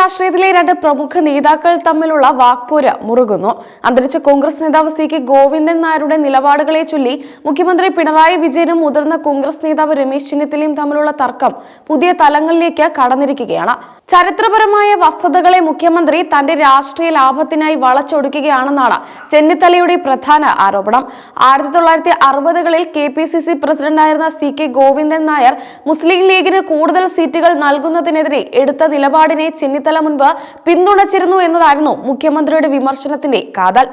രാഷ്ട്രീയത്തിലെ രണ്ട് പ്രമുഖ നേതാക്കൾ തമ്മിലുള്ള വാക്പോര് മുറുകുന്നു. അന്തരിച്ച കോൺഗ്രസ് നേതാവ് സി കെ ഗോവിന്ദൻ നായരുടെ നിലപാടുകളെ ചൊല്ലി മുഖ്യമന്ത്രി പിണറായി വിജയനും മുതിർന്ന കോൺഗ്രസ് നേതാവ് രമേശ് ചെന്നിത്തലയും തമ്മിലുള്ള തർക്കം പുതിയ തലങ്ങളിലേക്ക് കടന്നിരിക്കുകയാണ്. ചരിത്രപരമായ വസ്തുതകളെ മുഖ്യമന്ത്രി തന്റെ രാഷ്ട്രീയ ലാഭത്തിനായി വളച്ചൊടുക്കുകയാണെന്നാണ് ചെന്നിത്തലയുടെ പ്രധാന ആരോപണം. ആയിരത്തി തൊള്ളായിരത്തി അറുപതുകളിൽ കെ പി സി സി പ്രസിഡന്റായിരുന്ന സി കെ ഗോവിന്ദൻ നായർ മുസ്ലിം ലീഗിന് കൂടുതൽ സീറ്റുകൾ നൽകുന്നതിനെതിരെ എടുത്ത നിലപാടിനെ ചെന്നിത്തല മുൻപ് പിന്തുണച്ചിരുന്നു എന്നതായിരുന്നു മുഖ്യമന്ത്രിയുടെ വിമർശനത്തിന്റെ കാതൽ.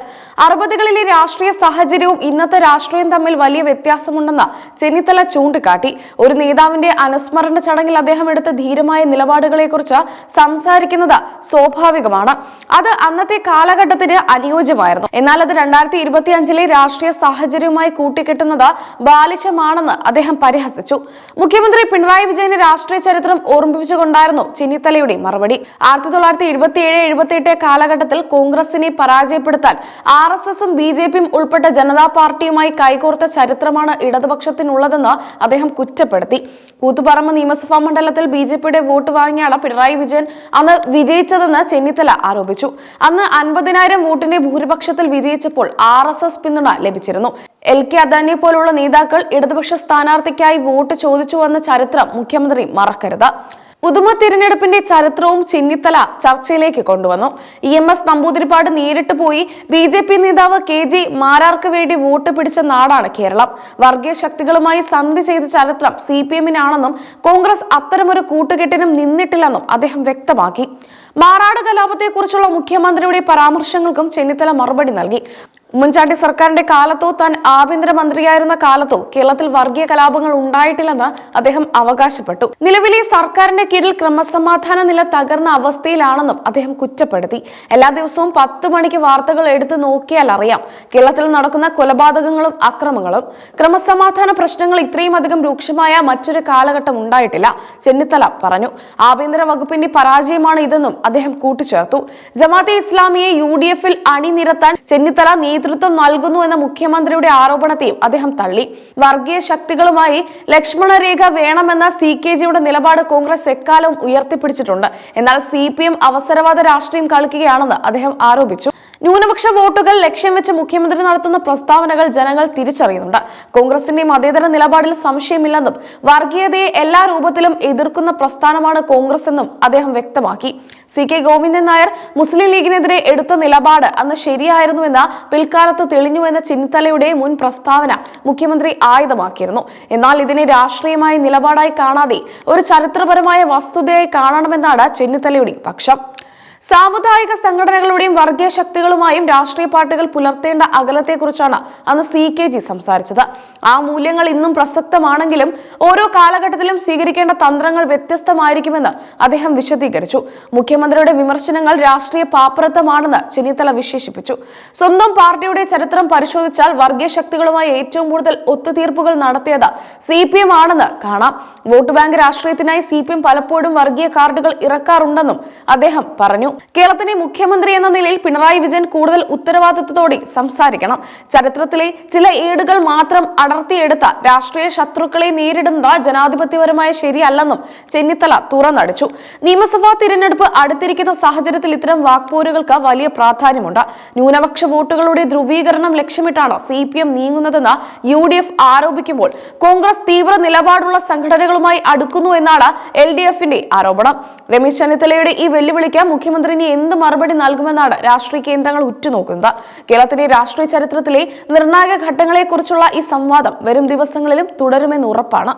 അറുപതുകളിലെ രാഷ്ട്രീയ സാഹചര്യവും ഇന്നത്തെ രാഷ്ട്രീയം തമ്മിൽ വലിയ വ്യത്യാസമുണ്ടെന്ന് ചെന്നിത്തല ചൂണ്ടിക്കാട്ടി. ഒരു നേതാവിന്റെ അനുസ്മരണ ചടങ്ങിൽ അദ്ദേഹം എടുത്ത ധീരമായ നിലപാടുകളെക്കുറിച്ച് സംസാരിക്കുന്നത് സ്വാഭാവികമാണ്. അത് അന്നത്തെ കാലഘട്ടത്തിന് അനുയോജ്യമായിരുന്നു. എന്നാൽ അത് രണ്ടായിരത്തി ഇരുപത്തി അഞ്ചിലെ രാഷ്ട്രീയ സാഹചര്യവുമായി കൂട്ടിക്കെട്ടുന്നത് ബാലിശമാണെന്ന് അദ്ദേഹം പരിഹസിച്ചു. മുഖ്യമന്ത്രി പിണറായി വിജയന്റെ രാഷ്ട്രീയ ചരിത്രം ഓർമ്മിപ്പിച്ചുകൊണ്ടായിരുന്നു ചെന്നിത്തലയുടെ മറുപടി. ആയിരത്തി തൊള്ളായിരത്തി എഴുപത്തി ഏഴ് എഴുപത്തി എട്ട് കാലഘട്ടത്തിൽ കോൺഗ്രസിനെ പരാജയപ്പെടുത്താൻ ആർ എസ് എസും ബി ജെ പിയും ഉൾപ്പെട്ട ജനതാ പാർട്ടിയുമായി കൈകോർത്ത ചരിത്രമാണ് ഇടതുപക്ഷത്തിനുള്ളതെന്ന് അദ്ദേഹം കുറ്റപ്പെടുത്തി. കൂത്തുപറമ്പ് നിയമസഭാ മണ്ഡലത്തിൽ ബി ജെ പിയുടെ വോട്ട് വാങ്ങിയാണ് പിണറായി വിജയൻ അന്ന് വിജയിച്ചതെന്ന് ചെന്നിത്തല ആരോപിച്ചു. അന്ന് അൻപതിനായിരം വോട്ടിന്റെ ഭൂരിപക്ഷത്തിൽ വിജയിച്ചപ്പോൾ ആർ എസ് എസ് പിന്തുണ ലഭിച്ചിരുന്നു. എൽ കെ അദാനിയെ പോലുള്ള നേതാക്കൾ ഇടതുപക്ഷ സ്ഥാനാർത്ഥിക്കായി വോട്ട് ചോദിച്ചുവെന്ന ചരിത്രം മുഖ്യമന്ത്രി മറക്കരുത്. ഉദുമ തിരഞ്ഞെടുപ്പിന്റെ ചരിത്രവും ചെന്നിത്തല ചർച്ചയിലേക്ക് കൊണ്ടുവന്നു. ഇ എം എസ് നമ്പൂതിരിപ്പാട് നേരിട്ട് പോയി. ബി ജെ പി നേതാവ് കെ ജി മാരാർക്ക് വേണ്ടി വോട്ട് പിടിച്ച നാടാണ് കേരളം. വർഗീയ ശക്തികളുമായി സന്ധി ചെയ്ത ചരിത്രം സി പി എമ്മിനാണെന്നും കോൺഗ്രസ് അത്തരമൊരു കൂട്ടുകെട്ടിനും നിന്നിട്ടില്ലെന്നും അദ്ദേഹം വ്യക്തമാക്കി. മാറാട് കലാപത്തെക്കുറിച്ചുള്ള മുഖ്യമന്ത്രിയുടെ പരാമർശങ്ങൾക്കും ചെന്നിത്തല മറുപടി നൽകി. ഉമ്മൻചാണ്ടി സർക്കാരിന്റെ കാലത്തോ താൻ ആഭ്യന്തരമന്ത്രിയായിരുന്ന കാലത്തോ കേരളത്തിൽ വർഗീയ കലാപങ്ങൾ ഉണ്ടായിട്ടില്ലെന്ന് അദ്ദേഹം അവകാശപ്പെട്ടു. നിലവിലെ സർക്കാരിന്റെ കീഴിൽ ക്രമസമാധാന നില തകർന്ന അവസ്ഥയിലാണെന്നും അദ്ദേഹം കുറ്റപ്പെടുത്തി. എല്ലാ ദിവസവും പത്ത് മണിക്ക് വാർത്തകൾ എടുത്തു നോക്കിയാൽ അറിയാം. കേരളത്തിൽ നടക്കുന്ന കൊലപാതകങ്ങളും അക്രമങ്ങളും. ക്രമസമാധാന പ്രശ്നങ്ങൾ ഇത്രയും അധികം രൂക്ഷമായ മറ്റൊരു കാലഘട്ടം ഉണ്ടായിട്ടില്ല ചെന്നിത്തല പറഞ്ഞു. ആഭ്യന്തര വകുപ്പിന്റെ പരാജയമാണ് ഇതെന്നും അദ്ദേഹം കൂട്ടിച്ചേർത്തു. ജമാഅത്തെ ഇസ്ലാമിയെ യു ഡി എഫിൽ അണിനിരത്താൻ ചെന്നിത്തല നേതൃത്വം നൽകുന്നു എന്ന മുഖ്യമന്ത്രിയുടെ ആരോപണത്തെയും അദ്ദേഹം തള്ളി. വർഗീയ ശക്തികളുമായി ലക്ഷ്മണരേഖ വേണമെന്ന സി കെ ജിയുടെ നിലപാട് കോൺഗ്രസ് എക്കാലവും ഉയർത്തിപ്പിടിച്ചിട്ടുണ്ട്. എന്നാൽ സി പി എം അവസരവാദ രാഷ്ട്രീയം കളിക്കുകയാണെന്ന് അദ്ദേഹം ആരോപിച്ചു. ന്യൂനപക്ഷ വോട്ടുകൾ ലക്ഷ്യം വെച്ച് മുഖ്യമന്ത്രി നടത്തുന്ന പ്രസ്താവനകൾ ജനങ്ങൾ തിരിച്ചറിയുന്നുണ്ട്. കോൺഗ്രസിന്റെ മതേതര നിലപാടിൽ സംശയമില്ലെന്നും വർഗീയതയെ എല്ലാ രൂപത്തിലും എതിർക്കുന്ന പ്രസ്ഥാനമാണ് കോൺഗ്രസ് എന്നും അദ്ദേഹം വ്യക്തമാക്കി. സി കെ ഗോവിന്ദൻ നായർ മുസ്ലിം ലീഗിനെതിരെ എടുത്ത നിലപാട് അന്ന് ശരിയായിരുന്നുവെന്ന് പിൽക്കാലത്ത് തെളിഞ്ഞുവെന്ന ചിന്നിത്തലയുടെ മുൻ പ്രസ്താവന മുഖ്യമന്ത്രി ആയുധമാക്കിയിരുന്നു. എന്നാൽ ഇതിനെ രാഷ്ട്രീയമായ നിലപാടായി കാണാതെ ഒരു ചരിത്രപരമായ വസ്തുതയായി കാണണമെന്നാണ് ചെന്നിത്തലയുടെ പക്ഷം. സാമുദായിക സംഘടനകളുടെയും വർഗീയ ശക്തികളുമായും രാഷ്ട്രീയ പാർട്ടികൾ പുലർത്തേണ്ട അകലത്തെക്കുറിച്ചാണ് അന്ന് സി കെ ജി സംസാരിച്ചത്. ആ മൂല്യങ്ങൾ ഇന്നും പ്രസക്തമാണെങ്കിലും ഓരോ കാലഘട്ടത്തിലും സ്വീകരിക്കേണ്ട തന്ത്രങ്ങൾ വ്യത്യസ്തമായിരിക്കുമെന്ന് അദ്ദേഹം വിശദീകരിച്ചു. മുഖ്യമന്ത്രിയുടെ വിമർശനങ്ങൾ രാഷ്ട്രീയ പാപ്പരത്വമാണെന്ന് ചെന്നിത്തല വിശേഷിപ്പിച്ചു. സ്വന്തം പാർട്ടിയുടെ ചരിത്രം പരിശോധിച്ചാൽ വർഗീയ ശക്തികളുമായി ഏറ്റവും കൂടുതൽ ഒത്തുതീർപ്പുകൾ നടത്തിയത് സി പി എം ആണെന്ന് കാണാം. വോട്ട് ബാങ്ക് രാഷ്ട്രീയത്തിനായി സി പി എം പലപ്പോഴും വർഗീയ കാർഡുകൾ ഇറക്കാറുണ്ടെന്നും അദ്ദേഹം പറഞ്ഞു. കേരളത്തിലെ മുഖ്യമന്ത്രി എന്ന നിലയിൽ പിണറായി വിജയൻ കൂടുതൽ ഉത്തരവാദിത്വത്തോടെ സംസാരിക്കണം. ചരിത്രത്തിലെ ചില ഏടുകൾ മാത്രം അടർത്തിയെടുത്ത രാഷ്ട്രീയ ശത്രുക്കളെ നേരിടുന്നത് ജനാധിപത്യപരമായ ശരിയല്ലെന്നും ചെന്നിത്തല തുറന്നടിച്ചു. നിയമസഭാ തിരഞ്ഞെടുപ്പ് അടുത്തിരിക്കുന്ന സാഹചര്യത്തിൽ ഇത്തരം വാക്പോരുകൾക്ക് വലിയ പ്രാധാന്യമുണ്ട്. ന്യൂനപക്ഷ വോട്ടുകളുടെ ധ്രുവീകരണം ലക്ഷ്യമിട്ടാണ് സി പി എം നീങ്ങുന്നതെന്ന് യു ഡി എഫ് ആരോപിക്കുമ്പോൾ കോൺഗ്രസ് തീവ്ര നിലപാടുള്ള സംഘടനകളുമായി അടുക്കുന്നു എന്നാണ് എൽ ഡി എഫിന്റെ ആരോപണം. രമേശ് ചെന്നിത്തലയുടെ ഈ വെല്ലുവിളിക്ക് മുഖ്യമന്ത്രി ഇനി എന്ത് മറുപടി നൽകുമെന്നാണ് രാഷ്ട്രീയ കേന്ദ്രങ്ങൾ ഉറ്റുനോക്കുന്നത്. കേരളത്തിന്റെ രാഷ്ട്രീയ ചരിത്രത്തിലെ നിർണായക ഘട്ടങ്ങളെക്കുറിച്ചുള്ള ഈ സംവാദം വരും ദിവസങ്ങളിലും തുടരുമെന്ന് ഉറപ്പാണ്.